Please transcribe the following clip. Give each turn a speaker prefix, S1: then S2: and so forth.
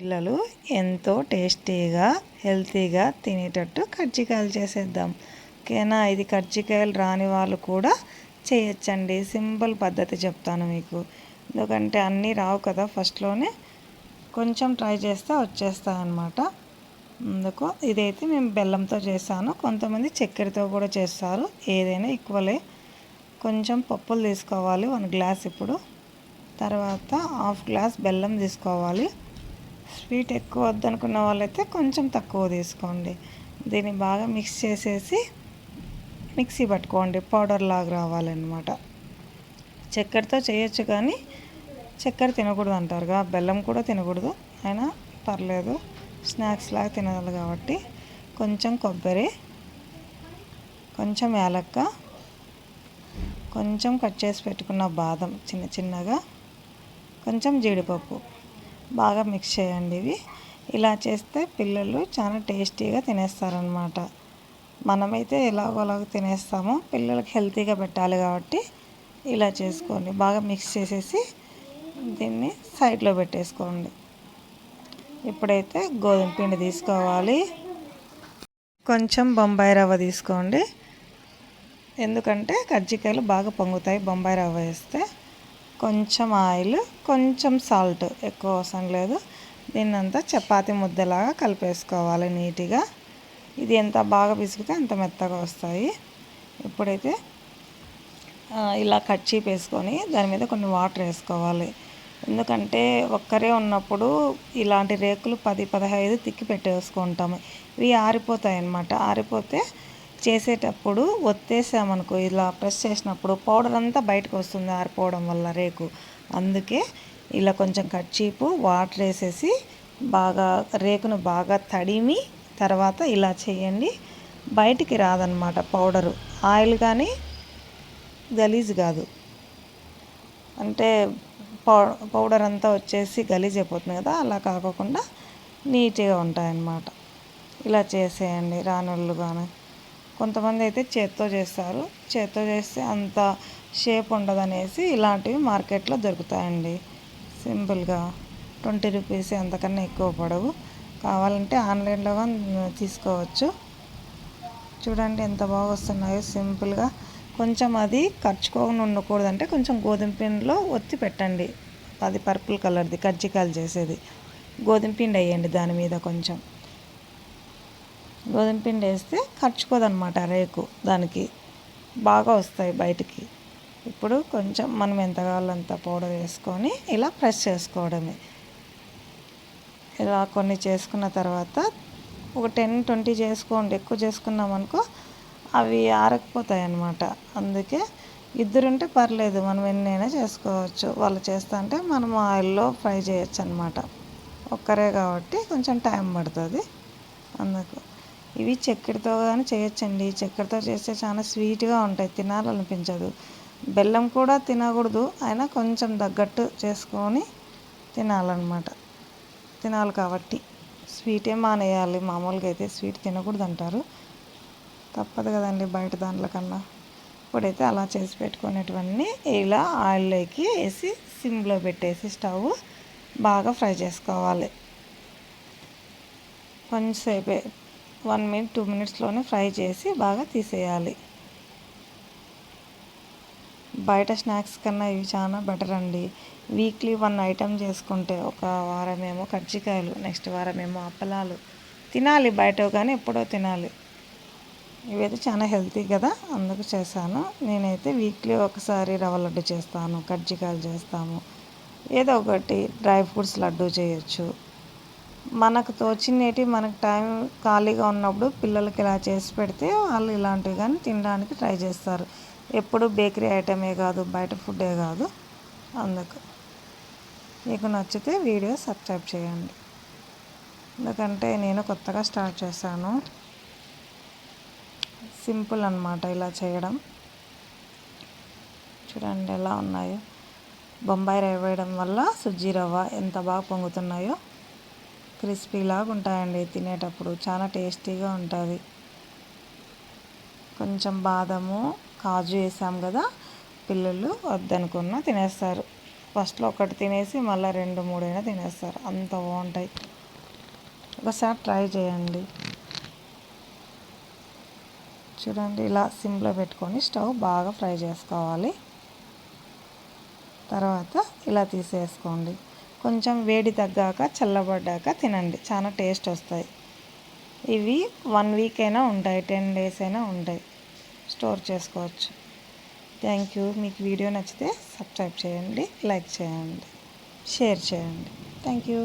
S1: పిల్లలు ఎంతో టేస్టీగా హెల్తీగా తినేటట్టు కజ్జికాయలు చేసేద్దాం. ఓకేనా? ఇది కజ్జికాయలు రాని వాళ్ళు కూడా చేయొచ్చండి. సింపుల్ పద్ధతి చెప్తాను మీకు. ఎందుకంటే అన్నీ రావు కదా ఫస్ట్లోనే. కొంచెం ట్రై చేస్తే వచ్చేస్తా అన్నమాట. అందుకు ఇదైతే మేము బెల్లంతో చేస్తాను కొంతమంది చక్కెరతో కూడా చేస్తారు. ఏదైనా ఈక్వలే. కొంచెం పప్పులు తీసుకోవాలి. వన్ గ్లాస్ ఇప్పుడు. తర్వాత హాఫ్ గ్లాస్ బెల్లం తీసుకోవాలి. స్వీట్ ఎక్కువ వద్దనుకున్న వాళ్ళైతే కొంచెం తక్కువ తీసుకోండి. దీన్ని బాగా మిక్స్ చేసేసి మిక్సీ పట్టుకోండి. పౌడర్ లాగా రావాలన్నమాట. చక్కెరతో చేయొచ్చు కానీ చక్కెర తినకూడదు అంటారుగా బెల్లం కూడా తినకూడదు. అయినా పర్లేదు స్నాక్స్ లాగా తినాలి కాబట్టి కొంచెం కొబ్బరి కొంచెం యాలక్క కొంచెం కట్ చేసి పెట్టుకున్న బాదం చిన్న చిన్నగా కొంచెం జీడిపప్పు. బాగా మిక్స్ చేయండి ఇవి. ఇలా చేస్తే పిల్లలు చాలా టేస్టీగా తినేస్తారనమాట మనమైతే ఎలాగోలాగ తినేస్తామో పిల్లలకి హెల్తీగా పెట్టాలి కాబట్టి ఇలా చేసుకోండి. బాగా మిక్స్ చేసేసి దీన్ని సైడ్లో పెట్టేసుకోండి. ఇప్పుడైతే గోధుమ పిండి తీసుకోవాలి. కొంచెం బొంబాయి రవ్వ తీసుకోండి. ఎందుకంటే కజ్జికాయలు బాగా పొంగుతాయి బొంబాయి రవ్వ వేస్తే. కొంచెం ఆయిల్ కొంచెం సాల్ట్ ఎక్కువ అవసరం లేదు. దీన్నంతా చపాతి ముద్దలాగా కలిపేసుకోవాలి నీట్గా. ఇది ఎంత బాగా పిసికితే అంత మెత్తగా వస్తాయి. ఇప్పుడైతే ఇలా కట్ చీప్ వేసుకొని దాని మీద కొన్ని వాటర్ వేసుకోవాలి. ఎందుకంటే ఒక్కరే ఉన్నప్పుడు ఇలాంటి రేకులు పది పదహైదు తిక్కి పెట్టేసుకుంటాము. ఇవి ఆరిపోతాయి అన్నమాట ఆరిపోతే చేసేటప్పుడు ఒత్తేసామనుకో ఇలా ప్రెస్ చేసినప్పుడు పౌడర్ అంతా బయటకు వస్తుంది ఆరిపోవడం వల్ల రేకు. అందుకే ఇలా కొంచెం కచ్చీపు వాటర్ వేసేసి బాగా రేకును బాగా తడిమి తర్వాత ఇలా చేయండి. బయటికి రాదనమాట పౌడరు. ఆయిల్ కానీ గలీజ్ కాదు. అంటే పౌడర్ అంతా వచ్చేసి గలీజ్ అయిపోతుంది కదా అలా కాకుండా నీట్గా ఉంటాయన్నమాట. ఇలా చేసేయండి రానుళ్ళు కానీ కొంతమంది అయితే చేత్తో చేస్తారు. చేత్తో చేస్తే అంత షేప్ ఉండదు అనేసి ఇలాంటివి మార్కెట్లో దొరుకుతాయండి. సింపుల్గా ట్వంటీ రూపీస్ అంతకన్నా ఎక్కువ పడవు. కావాలంటే ఆన్లైన్లో తీసుకోవచ్చు. చూడండి ఎంత బాగా వస్తున్నాయో సింపుల్గా. కొంచెం అది ఖర్చుకోకుండా ఉండకూడదంటే కొంచెం గోధుమ పిండిలో ఒత్తి పెట్టండి. అది పర్పుల్ కలర్ది కజ్జికాయలు చేసేది. గోధుమ పిండి వేయండి దాని మీద కొంచెం. గోధుమ పిండి వేస్తే ఖర్చుకోదనమాట రేకు. దానికి బాగా వస్తాయి బయటికి. ఇప్పుడు కొంచెం మనం ఎంత కావాలంత పౌడర్ వేసుకొని ఇలా ప్రెస్ చేసుకోవడమే. ఇలా కొన్ని చేసుకున్న తర్వాత ఒక టెన్ ట్వంటీ చేసుకోండి ఎక్కువ చేసుకున్నాం అనుకో అవి ఆరకపోతాయి అన్నమాట అందుకే ఇద్దరుంటే పర్లేదు మనం ఎన్నైనా చేసుకోవచ్చు. వాళ్ళు చేస్తా అంటే మనం ఆయిల్లో ఫ్రై చేయొచ్చు అనమాట ఒక్కరే కాబట్టి కొంచెం టైం పడుతుంది. అందుకు ఇవి చక్కెరతో కానీ చేయొచ్చండి. చక్కెరతో చేస్తే చాలా స్వీట్గా ఉంటాయి. తినాలనిపించదు. బెల్లం కూడా తినకూడదు. అయినా కొంచెం తగ్గట్టు చేసుకొని తినాలన్నమాట. తినాలి కాబట్టి. స్వీటే మానేయాలి. మామూలుగా అయితే స్వీట్ తినకూడదు అంటారు తప్పదు కదండి బయట దాంట్లో కన్నా. ఇప్పుడైతే అలా చేసి పెట్టుకునేటివన్నీ ఇలా ఆయిల్లోకి వేసి సిమ్లో పెట్టేసి స్టవ్ బాగా ఫ్రై చేసుకోవాలి. కొంచెంసేపే వన్ మినిట్ టూ మినిట్స్లోనే ఫ్రై చేసి బాగా తీసేయాలి. బయట స్నాక్స్ కన్నా ఇవి చాలా బెటర్ అండి. వీక్లీ వన్ ఐటెం చేసుకుంటే ఒక వారం ఏమో కజ్జికాయలు నెక్స్ట్ వారం ఏమో అప్పలాలు. తినాలి బయట కానీ ఎప్పుడో తినాలి. ఇవైతే చాలా హెల్తీ కదా అందుకు చేశాను. నేనైతే వీక్లీ ఒకసారి రవ్వ లడ్డు చేస్తాను కజ్జికాయలు చేస్తాము. ఏదో ఒకటి డ్రై ఫ్రూట్స్ లడ్డు చేయొచ్చు. మనకు తోచినేటివి మనకు టైం ఖాళీగా ఉన్నప్పుడు పిల్లలకి ఇలా చేసి పెడితే వాళ్ళు ఇలాంటివి కానీ తినడానికి ట్రై చేస్తారు. ఎప్పుడు బేకరీ ఐటమే కాదు బయట ఫుడ్డే కాదు. అందుకు మీకు నచ్చితే వీడియో సబ్స్క్రైబ్ చేయండి. ఎందుకంటే నేను కొత్తగా స్టార్ట్ చేశాను. సింపుల్ అనమాట ఇలా చేయడం. చూడండి ఎలా ఉన్నాయో. బొంబాయి రవ్వ వేయడం వల్ల సుజ్జీ రవ్వ ఎంత బాగా పొంగుతున్నాయో. క్రిస్పీలాగా ఉంటాయండి తినేటప్పుడు. చాలా టేస్టీగా ఉంటుంది. కొంచెం బాదము కాజు వేసాం కదా పిల్లలు వద్దనుకున్న తినేస్తారు. ఫస్ట్లో ఒకటి తినేసి మళ్ళీ రెండు మూడైనా తినేస్తారు. అంత బాగుంటాయి. ఒకసారి ట్రై చేయండి. చూడండి ఇలా సిమ్లో పెట్టుకొని స్టవ్ బాగా ఫ్రై చేసుకోవాలి. తర్వాత ఇలా తీసేసుకోండి. కొంచెం వేడి తగ్గాక చల్లబడ్డాక తినండి. చాలా టేస్ట్ వస్తాయి. ఇవి వన్ వీక్ అయినా ఉంటాయి టెన్ డేస్ అయినా ఉంటాయి. స్టోర్ చేసుకోవచ్చు. Thank you. మీకు వీడియో నచ్చితే సబ్స్క్రైబ్ చేయండి లైక్ చేయండి షేర్ చేయండి. Thank you.